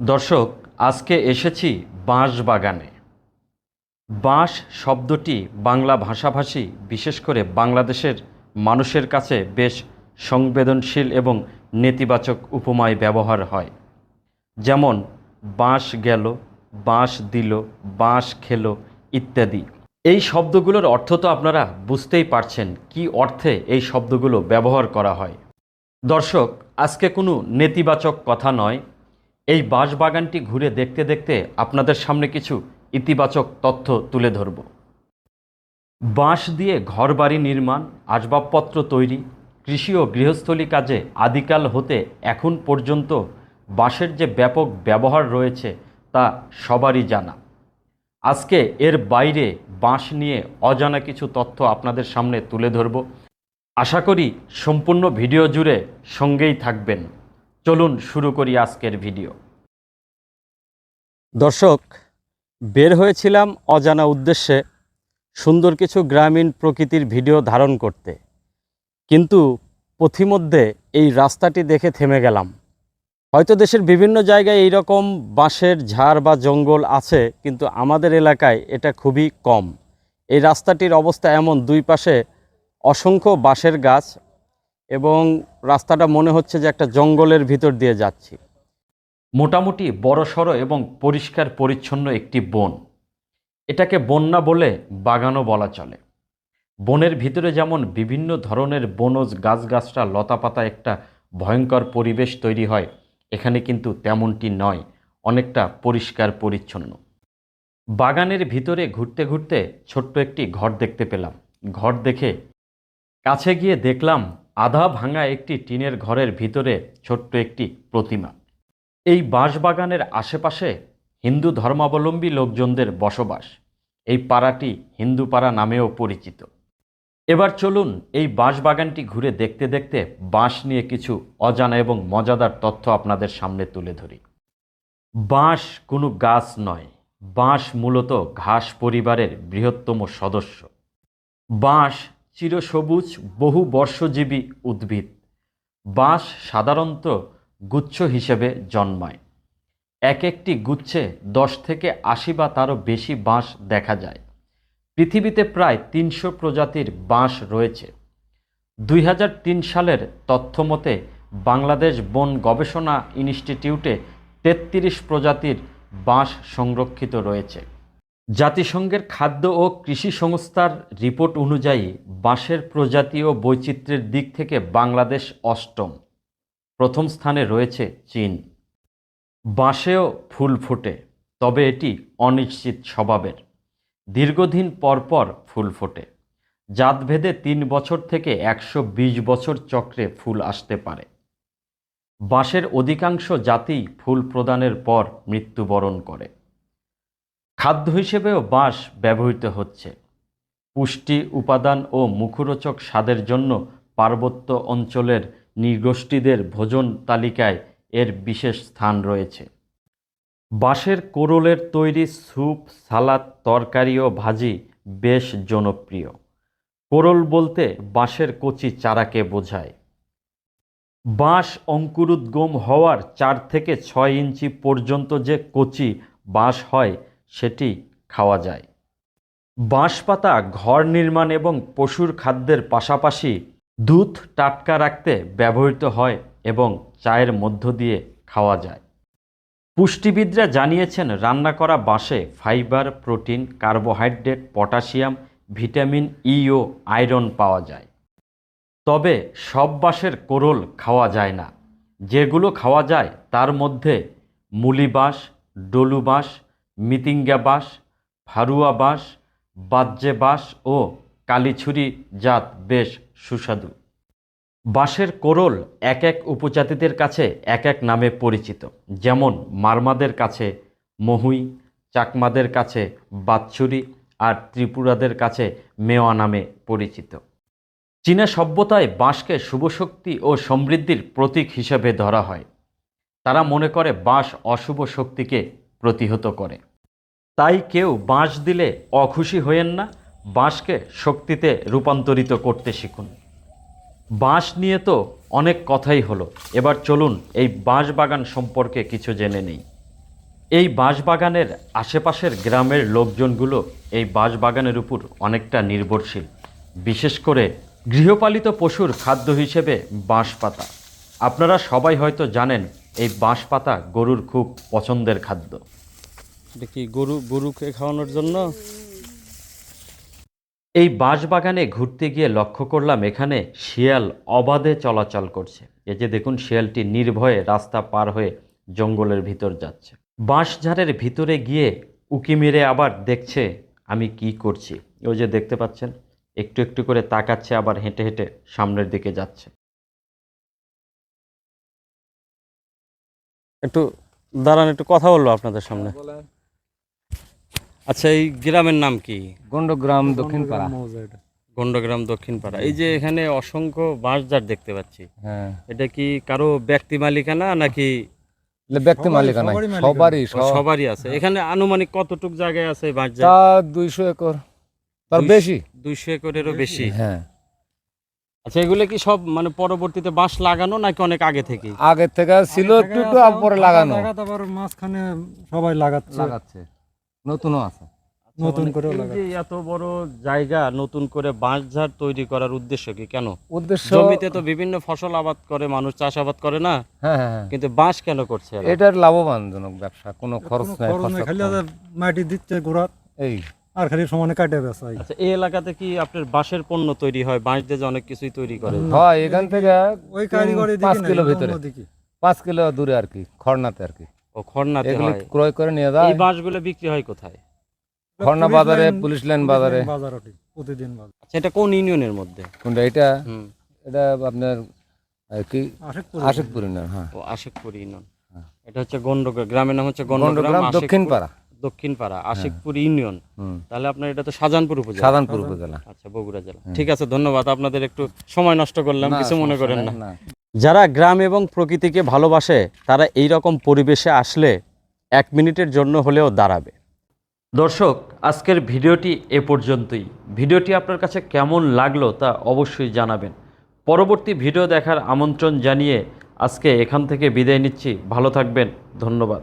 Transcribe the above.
দর্শক, আজকে এসেছি বাঁশ বাগানে বাঁশ শব্দটি বাংলা ভাষাভাষী, বিশেষ করে বাংলাদেশের মানুষের কাছে বেশ সংবেদনশীল এবং নেতিবাচক উপমায় ব্যবহার হয়। যেমন, বাঁশ গেল, বাঁশ দিল, বাঁশ খেলো ইত্যাদি। এই শব্দগুলোর অর্থ তো আপনারা বুঝতেই পারছেন কি অর্থে এই শব্দগুলো ব্যবহার করা হয়। দর্শক, আজকে কোনো নেতিবাচক কথা নয় এই বাঁশবাগানটি ঘুরে দেখতে দেখতে আপনাদের সামনে কিছু ইতিবাচক তথ্য তুলে ধরব। বাঁশ দিয়ে ঘরবাড়ি নির্মাণ, আসবাবপত্র তৈরি, কৃষি ও গৃহস্থলী কাজে আদিকাল হতে এখন পর্যন্ত বাঁশের যে ব্যাপক ব্যবহার রয়েছে তা সবারই জানা। আজকে এর বাইরে বাঁশ নিয়ে অজানা কিছু তথ্য আপনাদের সামনে তুলে ধরব। আশা করি সম্পূর্ণ ভিডিও জুড়ে সঙ্গেই থাকবেন। চলুন শুরু করি আজকের ভিডিও। দর্শক, বের হয়েছিলাম অজানা উদ্দেশ্যে সুন্দর কিছু গ্রামীণ প্রকৃতির ভিডিও ধারণ করতে। কিন্তু পথিমধ্যে এই রাস্তাটি দেখে থেমে গেলাম। হয়তো দেশের বিভিন্ন জায়গায় এই রকম বাঁশের ঝাড় বা জঙ্গল আছে, কিন্তু আমাদের এলাকায় এটা খুবই কম। এই রাস্তাটির অবস্থা এমন, দুই পাশে অসংখ্য বাঁশের গাছ এবং রাস্তাটা মনে হচ্ছে যে একটা জঙ্গলের ভিতর দিয়ে যাচ্ছি। মোটামুটি বড়সড় এবং পরিষ্কার পরিচ্ছন্ন একটি বন। এটাকে বন না বলে বাগানও বলা চলে। বনের ভিতরে যেমন বিভিন্ন ধরনের বনজ গাছগাছরা লতাপাতা একটা ভয়ঙ্কর পরিবেশ তৈরি হয়, এখানে কিন্তু তেমনটি নয়, অনেকটা পরিষ্কার পরিচ্ছন্ন। বাগানের ভিতরে ঘুরতে ঘুরতে ছোট্ট একটি ঘর দেখতে পেলাম। ঘর দেখে কাছে গিয়ে দেখলাম আধা ভাঙা একটি টিনের ঘরের ভিতরে ছোট্ট একটি প্রতিমা। এই বাঁশবাগানের আশেপাশে হিন্দু ধর্মাবলম্বী লোকজনদের বসবাস। এই পাড়াটি হিন্দু পাড়া নামেও পরিচিত। এবার চলুন এই বাঁশবাগানটি ঘুরে দেখতে দেখতে বাঁশ নিয়ে কিছু অজানা এবং মজাদার তথ্য আপনাদের সামনে তুলে ধরি। বাঁশ কোনো গাছ নয়। বাঁশ মূলত ঘাস পরিবারের বৃহত্তম সদস্য। বাঁশ চিরসবুজ বহু বর্ষজীবী উদ্ভিদ। বাঁশ সাধারণত গুচ্ছ হিসেবে জন্মায়। এক একটি গুচ্ছে দশ থেকে আশি বা তারও বেশি বাঁশ দেখা যায়। পৃথিবীতে প্রায় তিনশো প্রজাতির বাঁশ রয়েছে। দুই হাজার তিন সালের তথ্য মতে বাংলাদেশ বন গবেষণা ইনস্টিটিউটে তেত্রিশ প্রজাতির বাঁশ সংরক্ষিত রয়েছে। জাতিসংঘের খাদ্য ও কৃষি সংস্থার রিপোর্ট অনুযায়ী বাঁশের প্রজাতি ও বৈচিত্র্যের দিক থেকে বাংলাদেশ অষ্টম। প্রথম স্থানে রয়েছে চীন। বাঁশেও ফুল ফোটে, তবে এটি অনিশ্চিত স্বভাবের। দীর্ঘদিন পরপর ফুল ফোটে। জাতভেদে তিন বছর থেকে একশো বিশ বছর চক্রে ফুল আসতে পারে। বাঁশের অধিকাংশ জাতি ফুল প্রদানের পর মৃত্যুবরণ করে। খাদ্য হিসেবেও বাঁশ ব্যবহৃত হচ্ছে। পুষ্টি, উপাদান ও মুখরোচক স্বাদের জন্য পার্বত্য অঞ্চলের নৃগোষ্ঠীদের ভোজন তালিকায় এর বিশেষ স্থান রয়েছে। বাঁশের কোরলের তৈরি স্যুপ, সালাদ, তরকারি ও ভাজি বেশ জনপ্রিয়। কোরল বলতে বাঁশের কচি চারাকে বোঝায়। বাঁশ অঙ্কুরুদ্গম হওয়ার চার থেকে ছয় ইঞ্চি পর্যন্ত যে কচি বাঁশ হয় সেটি খাওয়া যায়। বাঁশ পাতা ঘর নির্মাণ এবং পশুর খাদ্যের পাশাপাশি দুধ টাটকা রাখতে ব্যবহৃত হয় এবং চায়ের মধ্য দিয়ে খাওয়া যায়। পুষ্টিবিদরা জানিয়েছেন, রান্না করা বাঁশে fibre, protein, carbohydrate, potassium, vitamin E ও আয়রন পাওয়া যায়। তবে সব বাঁশের কোরল খাওয়া যায় না। যেগুলো খাওয়া যায় তার মধ্যে মুলি বাঁশ, ডলু বাঁশ মিতিঙ্গা বাঁশ ফারুয়া বাঁশ বাজ্যে বাঁশ ও কালিছুরি জাত বেশ সুস্বাদু। বাঁশের কোরল এক এক উপজাতিদের কাছে এক এক নামে পরিচিত, যেমন মারমাদের কাছে মহুই, চাকমাদের কাছে বাৎসুরি আর ত্রিপুরাদের কাছে মেওয়া নামে পরিচিত। চীনা সভ্যতায় বাঁশকে শুভশক্তি ও সমৃদ্ধির প্রতীক হিসেবে ধরা হয়। তারা মনে করে বাঁশ অশুভ শক্তিকে প্রতিহত করে। তাই কেউ বাঁশ দিলে অখুশি হয়েন না, বাঁশকে শক্তিতে রূপান্তরিত করতে শিখুন। বাঁশ নিয়ে তো অনেক কথাই হলো, এবার চলুন এই বাঁশ বাগান সম্পর্কে কিছু জেনে নেই। এই বাঁশবাগানের আশেপাশের গ্রামের লোকজনগুলো এই বাঁশবাগানের উপর অনেকটা নির্ভরশীল। বিশেষ করে গৃহপালিত পশুর খাদ্য হিসেবে বাঁশ পাতা। আপনারা সবাই হয়তো জানেন এই বাঁশ পাতা গরুর খুব পছন্দের খাদ্য। এটা কি গরু গরুকে খাওয়ানোর জন্য? এই বাঁশবাগানে ঘুরতে গিয়ে লক্ষ্য করলাম এখানে শিয়াল অবাধে চলাচল করছে। এই যে দেখুন শিয়ালটি নির্ভয়ে রাস্তা পার হয়ে জঙ্গলের ভিতর যাচ্ছে। বাঁশঝাড়ের ভিতরে গিয়ে উকি মেরে আবার দেখছে আমি কি করছি। ওই যে দেখতে পাচ্ছেন একটু একটু করে তাকাচ্ছে আবার হেঁটে হেঁটে সামনের দিকে যাচ্ছে। একটু দাঁড়ান একটু কথা বলব আপনাদের সামনে। আচ্ছা এই গ্রামের নাম কি? গন্ডগ্রাম দক্ষিণ পাড়া গন্ডগ্রাম দক্ষিণ পাড়া এই যে এখানে অসংখ্য বাঁশঝাড় দেখতে পাচ্ছি। হ্যাঁ। এটা কি কারও ব্যক্তি মালিকানা নাকি? ব্যক্তি মালিকানা সবারই সবারই আছে। এখানে আনুমানিক কতটুক জায়গায় আছে বাঁশঝাড়? তা দুইশো একর। তার বেশি। দুইশো একরেরও বেশি। হ্যাঁ। আচ্ছা এগুলো কি সব মানে পরবর্তীতে বাঁশ লাগানো নাকি অনেক আগে থেকে আগে থেকে ছিল একটু একটু পরে লাগানো। আবার মাঝখানে সবাই লাগাচ্ছে। লাগাচ্ছে। নতুনও আছে। নতুন মানে এই এত বড় জায়গা নতুন করে বাঁশঝাড় তৈরি করার উদ্দেশ্য কি কেন? উদ্দেশ্য জমিতে তো বিভিন্ন ফসল আবাদ করে মানুষ চাষাবাদ করে না? হ্যাঁ হ্যাঁ হ্যাঁ। কিন্তু বাঁশ কেন করছে? এটার লাভবানজনক ব্যবসা কোনো খরচ কোনো নাই খরচ নেই, খালি মাটি দিচ্ছে গোড়াত এই। আর খালি সমানে কাটে আচ্ছা এই এলাকাতে কি আপনার বাঁশের পণ্য তৈরি হয়? বাঁশ দিয়ে যে অনেক কিছুই তৈরি করে? হয় এখান থেকে ওই কারিগরি পাঁচ কিলো ভিতরে। পাঁচ কিলো দূরে আর কি খড়নাতে আর কি। ও খড়নাতে এগুলো হয়। ক্রয় করে নিয়ে যায়। এই বাঁশগুলো বিক্রি হয় কোথায়? খড়না বাজারে পুলিশ লাইন বাজারে। বাজার ওটি, প্রতিদিন বাজার। আচ্ছা এটা কোন ইউনিয়নের মধ্যে? কোনটা এটা? হুম। এটা আপনার কি? আশেকপুর আশিকপুরি না হ্যাঁ। ও আশিকপুর ইউনিয়ন। হ্যাঁ। এটা হচ্ছে গন্ডগ্রাম গ্রামের নাম হচ্ছে গন্ডগ্রাম গন্ডগ্রাম দক্ষিণ পাড়া দক্ষিণ পাড়া আশিকপুর ইউনিয়ন। হুম। তাহলে আপনার এটা তো শাহজাহানপুর উপজেলা। সাধারণপুর উপজেলা। আচ্ছা বগুড়া জেলা। ঠিক আছে ধন্যবাদ। আপনাদের একটু সময় নষ্ট করলাম কিছু মনে করেন না। না। যারা গ্রাম এবং প্রকৃতিকে ভালোবাসে তারা এই রকম পরিবেশে আসলে এক মিনিটের জন্য হলেও দাঁড়াবে। দর্শক আজকের ভিডিওটি এ পর্যন্তই। ভিডিওটি আপনার কাছে কেমন লাগল তা অবশ্যই জানাবেন। পরবর্তী ভিডিও দেখার আমন্ত্রণ জানিয়ে আজকে এখান থেকে বিদায় নিচ্ছি। ভালো থাকবেন। ধন্যবাদ।